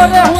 પિંગલ ગનો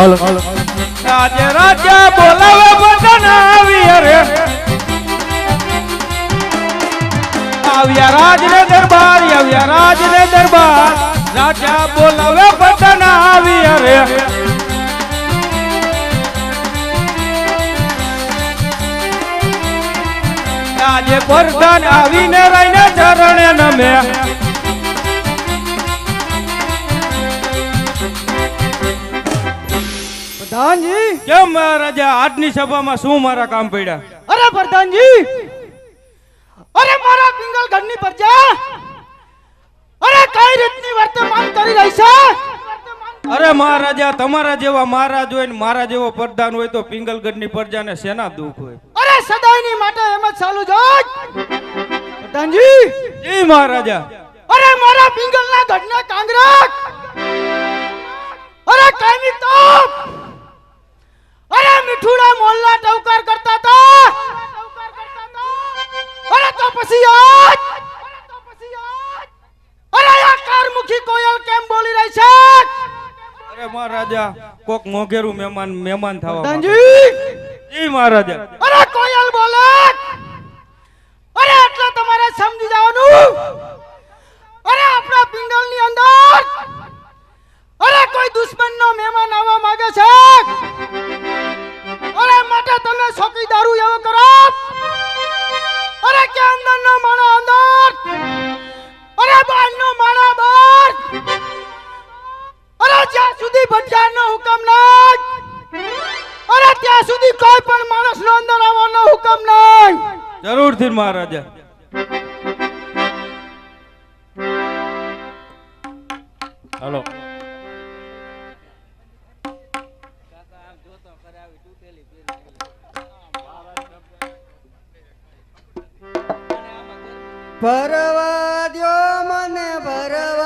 હાલો. આજે રાજા, બોલાવે બધાને આવી રે. આવ્યા રાજ ને દરબાર, આવ્યા રાજ ને દરબાર. રાજા, બોલાવે બધાને આવી રે. આજે પ્રધાન આવીને રહીને ચરણે નમે. પ્રધાનજી. કેમ મહારાજા આજની સભામાં શું મારા કામ પડ્યા? અરે પ્રધાનજી. અરે મારા પિંગલ ઘરની પ્રજા અરે કઈ રીતની વર્તમાન કરી રહી છે? અરે મહારાજા તમારા જેવા મહારાજ હોય ને મારા જેવો પ્રધાન હોય તો પિંગલગઢની પ્રજાને શેના દુઃખ હોય? અરે સદાયની માટે એમ જ ચાલુ જોજ પ્રધાનજી. જી મહારાજા. અરે મારા પિંગલના ગઢના કાંગરા. અરે કાયમી તોપ. અરે મીઠુડા મોલ્લા ટવકાર કરતા હતા અરે તો પછી આજ. અરે આ કારમુખી કોયલ કેમ બોલી રહી છે? અરે મહારાજા કોક મોઘેરું મહેમાન મહેમાન થવા. પ્રધાનજી જી મહારાજા. અરે કોયલ બોલે. અરે એટલે તમારે સમજી જવાનું. અરે આપણા પિંગલની અંદર અરે, કોઈ દુશ્મનનો મહેમાન આવવા માંગે છે? અરે, માટે તમે ચોકીદારું એવો કરો? અરે, કે અંદરનો માણો અંદર? અરે, બહારનો માણો બહાર અરે, જ્યાં સુધી ભઠિયારનો હુકમ નહીં, અરે, ત્યાં સુધી કોઈ પણ માણસનો અંદર આવવાનો હુકમ નહીં. જરૂરથી, મહારાજા. હાલો. ભરવા દો મને ભરવા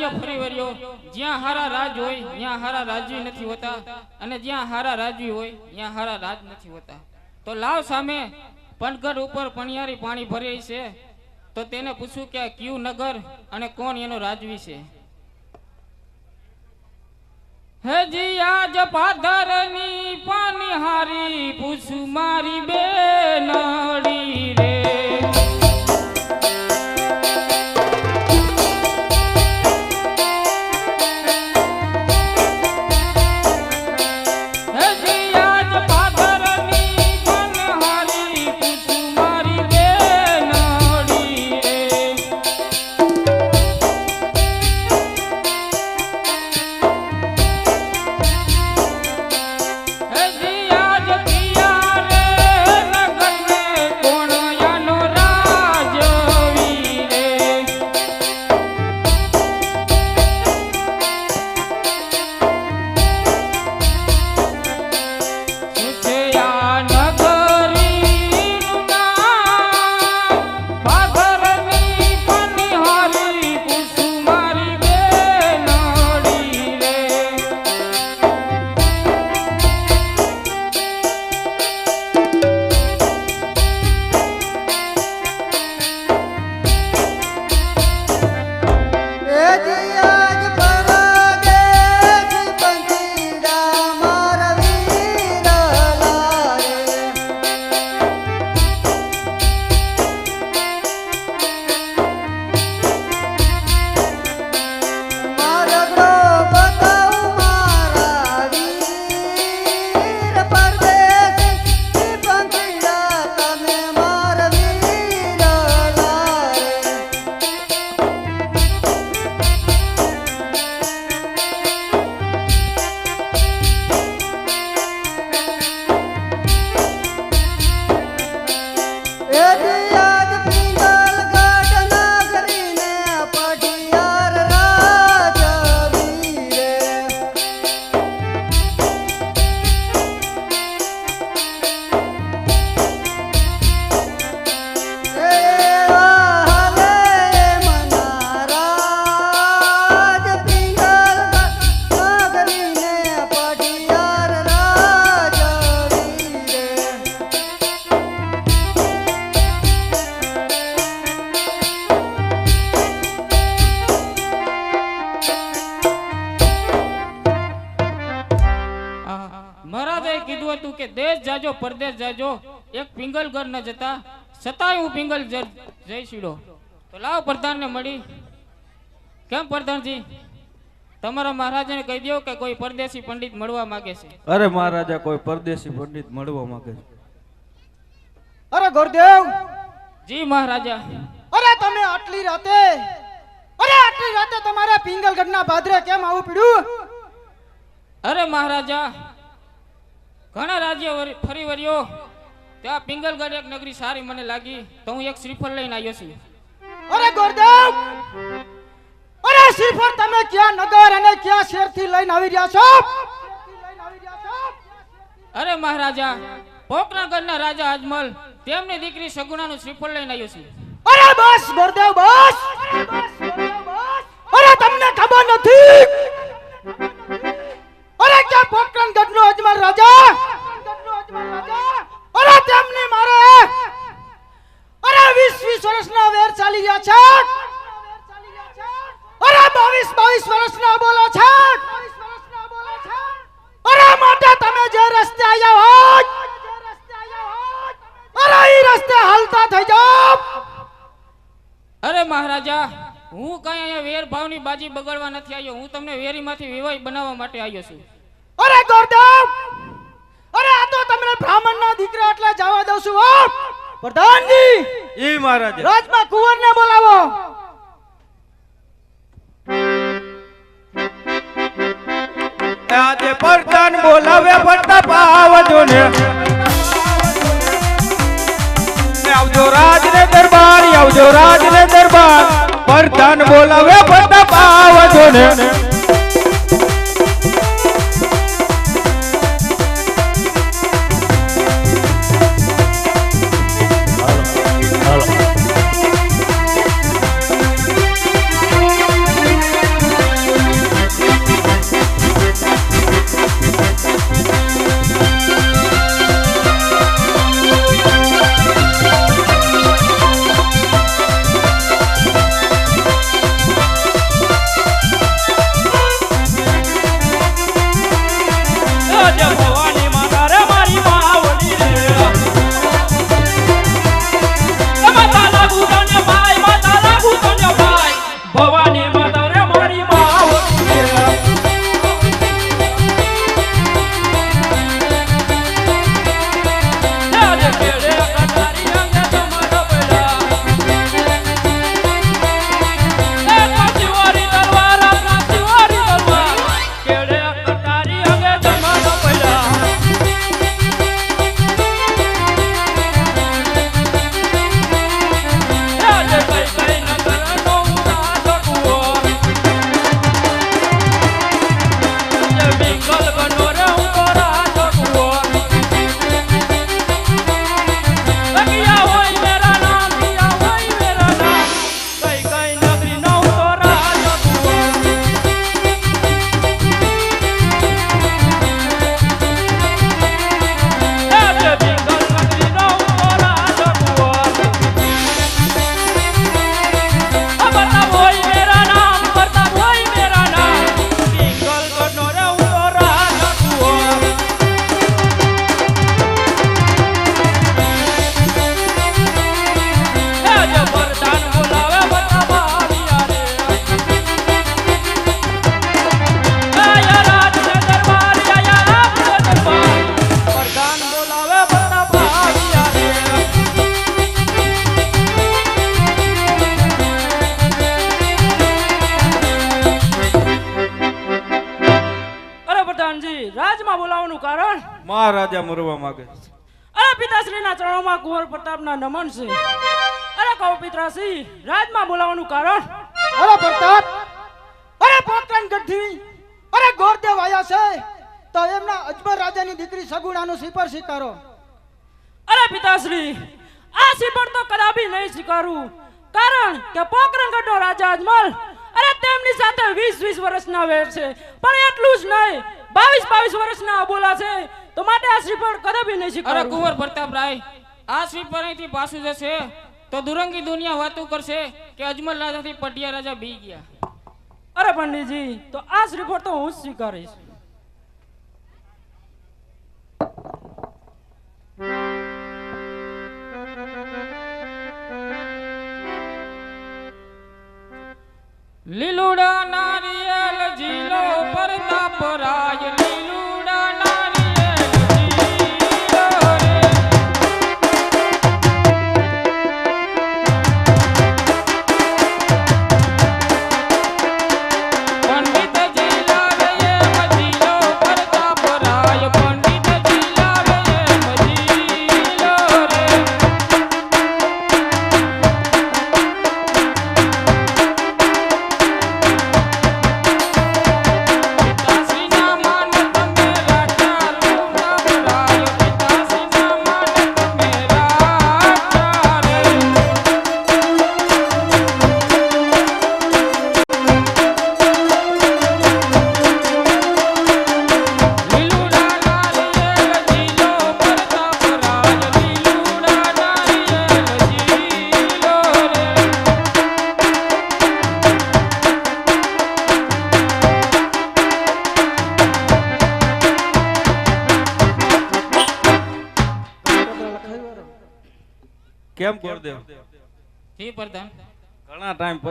રાજ્ય ફરી વર્યો જ્યાં હારા રાજ હોય, ત્યાં હારા રાજવી નથી હોતા. અને જ્યાં હારા રાજવી હોય, ત્યાં હારા રાજ નથી હોતા. તો લાવ સામે, પનગઢ ઉપર પણિયારી પાણી ભરે છે. તો તેને પૂછ્યું કે કયું નગર અને કોણ એનો રાજવી છે? હજી આજ પાધરની પાનિહારી, પૂછું મારી બેનડી એક ઘર ન જતા છતાંય હું પિંગલ જઈ છીડો તો લાવ પ્રધાનને મળી. કેમ પ્રધાનજી? તમારા મહારાજાને કહી દો કે કોઈ પરદેશી પંડિત મળવા માંગે છે. અરે મહારાજા કોઈ પરદેશી પંડિત મળવા માંગે છે. અરે ગુરુદેવ! જી મહારાજા. અરે તમે આટલી રાતે અરે આટલી રાતે તમારા પિંગલગઢના ભાદરે કેમ આવું પડ્યું? અરે મહારાજા ઘણા રાજ્ય ફરી વર્યો ત્યાં પિંગલગઢ એક નગરી સારી મને લાગી તો હું એક શ્રીફળ લઈને આવ્યો છું. અરે ગુરુદેવ! અરે શ્રીફળ તમે ક્યાં નગર અને ક્યાં શહેરથી લઈને આવી રહ્યા છો? અરે મહારાજા પોકરણગઢના રાજા અજમલ તેમની દીકરી સગુણાનું શ્રીફળ લઈને આવ્યો છું. અરે બસ ગુરુદેવ બસ! અરે તમને ખબર નથી? અરે ક્યાં પોકરણગઢ નો અજમલ રાજા? અરે તેમને મારે. અરે 20 20 વર્ષના વેર ચાલી ગયા છે. અરે બાવીસ બાવીસ વર્ષના બોલો છે. અરે માટે તમે જે રસ્તે આવ્યા હોય અરે ઈ રસ્તે હાલતા થઈ જાઓ. અરે મહારાજા હું કઈ અહીંયા વેર ભાવની બાજી બગાડવા નથી આવ્યો. હું તમને વેરીમાંથી વિવાહ બનાવવા માટે આવ્યો છું. અરે તમને બ્રાહ્મણના દીકરા એટલે જવા દઉં છું પ્રધાનજી એ મહારાજ. રાજમાં કુંવરને બોલાવો. આજે પ્રધાન બોલાવે પડતા આવજો ને આવજો રાજ ને દરબાર આવજો રાજ ને દરબાર. પ્રધાન બોલાવે પ્રતાપ આવજો ને મહારાજા મરવા માંગે છે. અરે પિતાશ્રીના ચરણોમાં કુંવર પ્રતાપના નમન છે. અરે કહો પિતાશ્રી રાજમાં બોલાવાનું કારણ? અરે પ્રતાપ અરે પોકરણ ગઢી અરે ગોરદેવ આયા છે તો એમના અજમર રાજાની દીકરી સગુણાનું સિપર સ્વીકારો અરે પિતાશ્રી આ સિપર તો કદાપી નહીં સ્વીકારું કારણ કે પોકરણગઢનો રાજા અજમલ અરે તેમની સાથે વીસ વીસ વર્ષના વેર છે. પણ એટલું જ નહીં. બાવીસ બાવીસ વર્ષના અબોલા છે. તો માટે આ શ્રીફળ કદાપી નહીં અરે સ્વીકારું કુંવર પ્રતાપરાય આ સ્વીપર અહીંથી પાછું જશે. તો દુરંગી દુનિયા વાતું કરશે કે અજમલ રાજાથી પટિયા રાજા બી ગયા. અરે પંડિતજી તો આ શ્રીફળ તો હું જ સ્વીકારીશ.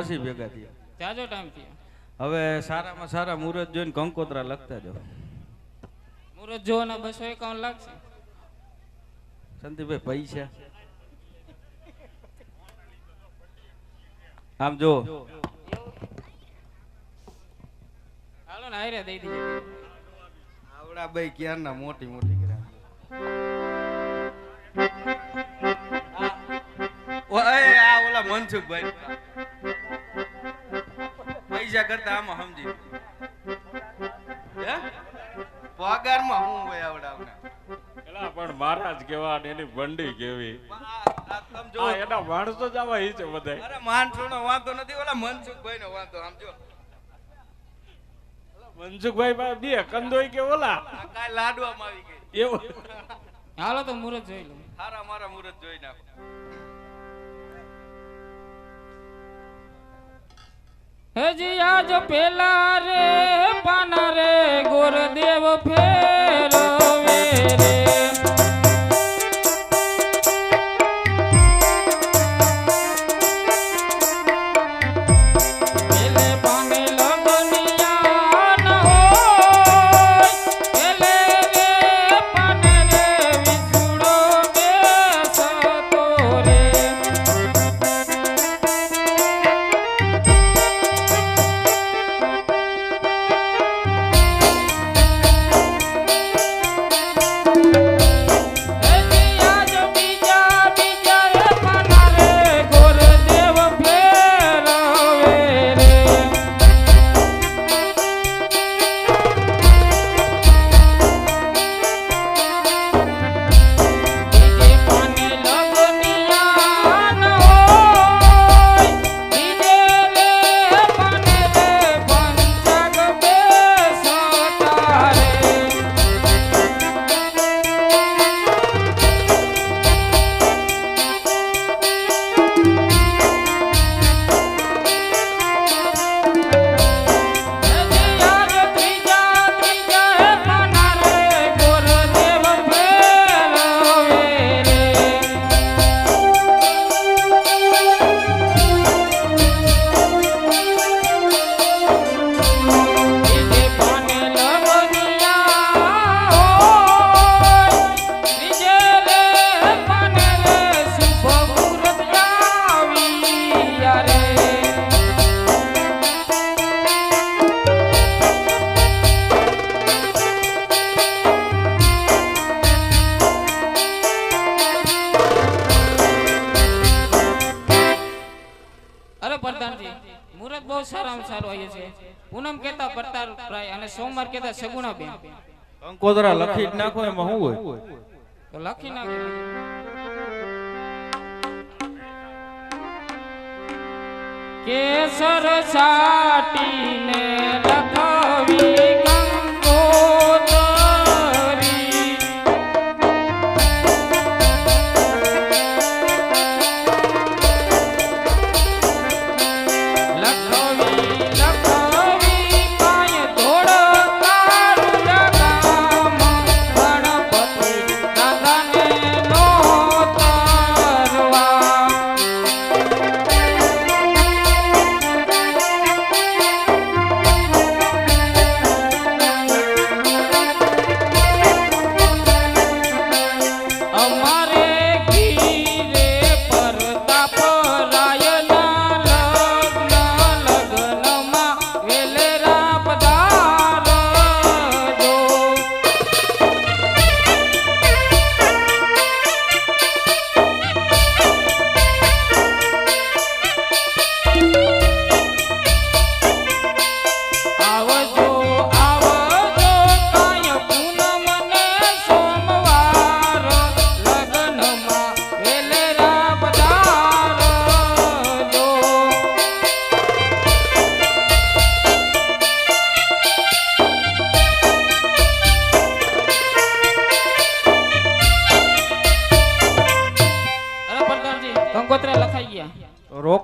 પછી ભેગા થયા. જાજો ટાઈમ થયો. હવે સારામાં સારા મુહૂર્ત જોઈને કંકોત્રા લખતા જાઓ. મુહૂર્ત જોવાના બસો એકાવન લાગશે. સંદીપભાઈ પૈસા. આમ જો. હાલો ને આયરે દઈ દીજે આવડા ભાઈ ક્યારના મોટી મોટી કર્યા ઓય આ ઓલા મનસુખભાઈ. પૈસા કરતા આમાં સમજી. હે? પગારમાં હું હોય આવડાવના એલા પણ મહારાજ કેવા ને એની બંડી કેવી. જો. એના માણસો જ આવા છે બધા અરે માનસોનો વાંધો નથી ઓલા મનસુખભાઈ નો વાંધો સમજો મનસુખભાઈ પાસે બે કંદોઈ કે ઓલા? કાઈ લાડવામાં આવી ગઈ. એવું. હાલો તો મુહૂર્ત જોઈ લો. હારા મારા મુહૂર્ત જોઈ નાખો. હજી આજ પેલા રે પાના રે ગોરદેવ ફેરવે અને સગુણા બેન. સગુણાબેન લખી જ નાખો એમાં શું હોય? તો લખી નાખો. કેસર સાટીને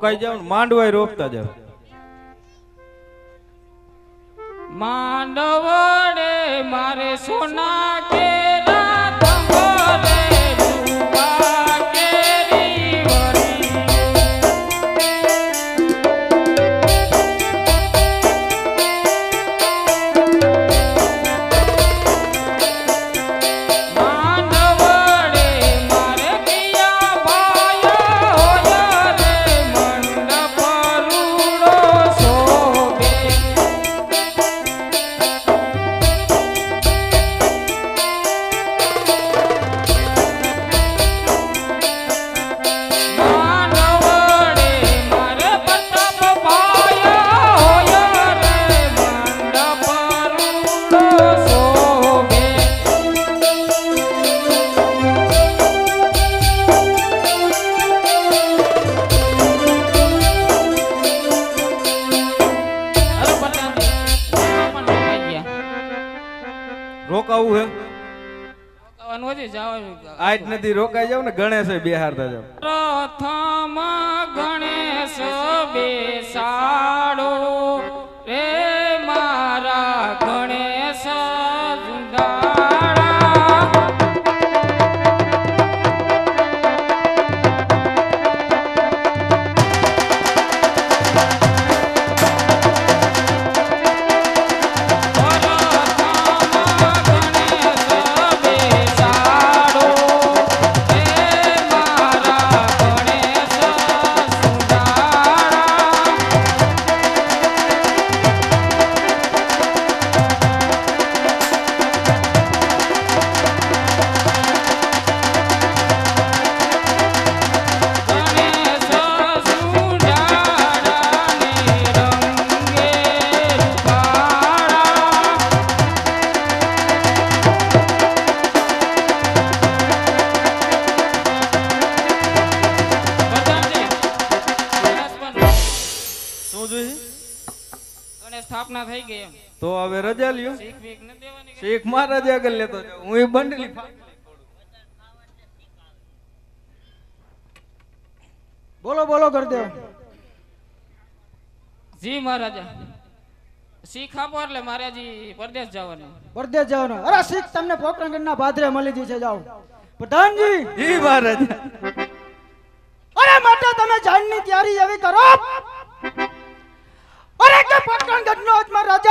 રોકાઈ જાવ માંડવાય રોપતા જાવ માંડવડે મારે સોના કેરા ને ગણેશ બિહારતા જાવ રજા લ્યો. શીખમાં રજા કરી લેતો હું એ બંડલી બોલો બોલો ગુરુદેવ જી મહારાજા. શીખ આપો એટલે મારે હજી પરદેશ જવાનું. પરદેશ જવાનું. અરે શીખ તમને પોકરણગઢના ભાદરે મળી જશે જાઓ. પ્રધાનજી. જી મહારાજ. અરે માટે તમે જાણની તૈયારી એવી કરો. અરે કે પોકરણગઢનો અજમા રાજા પોકરણગઢનો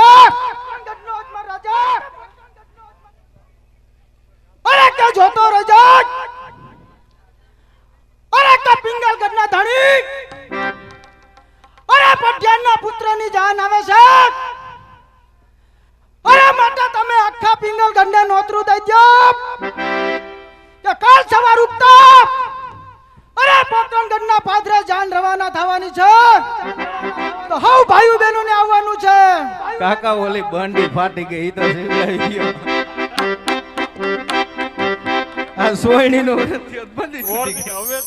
કાકા ઓલી બંડી ફાટી ગઈ તો શીવડાવી ગયો આ સોયણી નો બંડી ઓર તૂટી ગઈ. હવે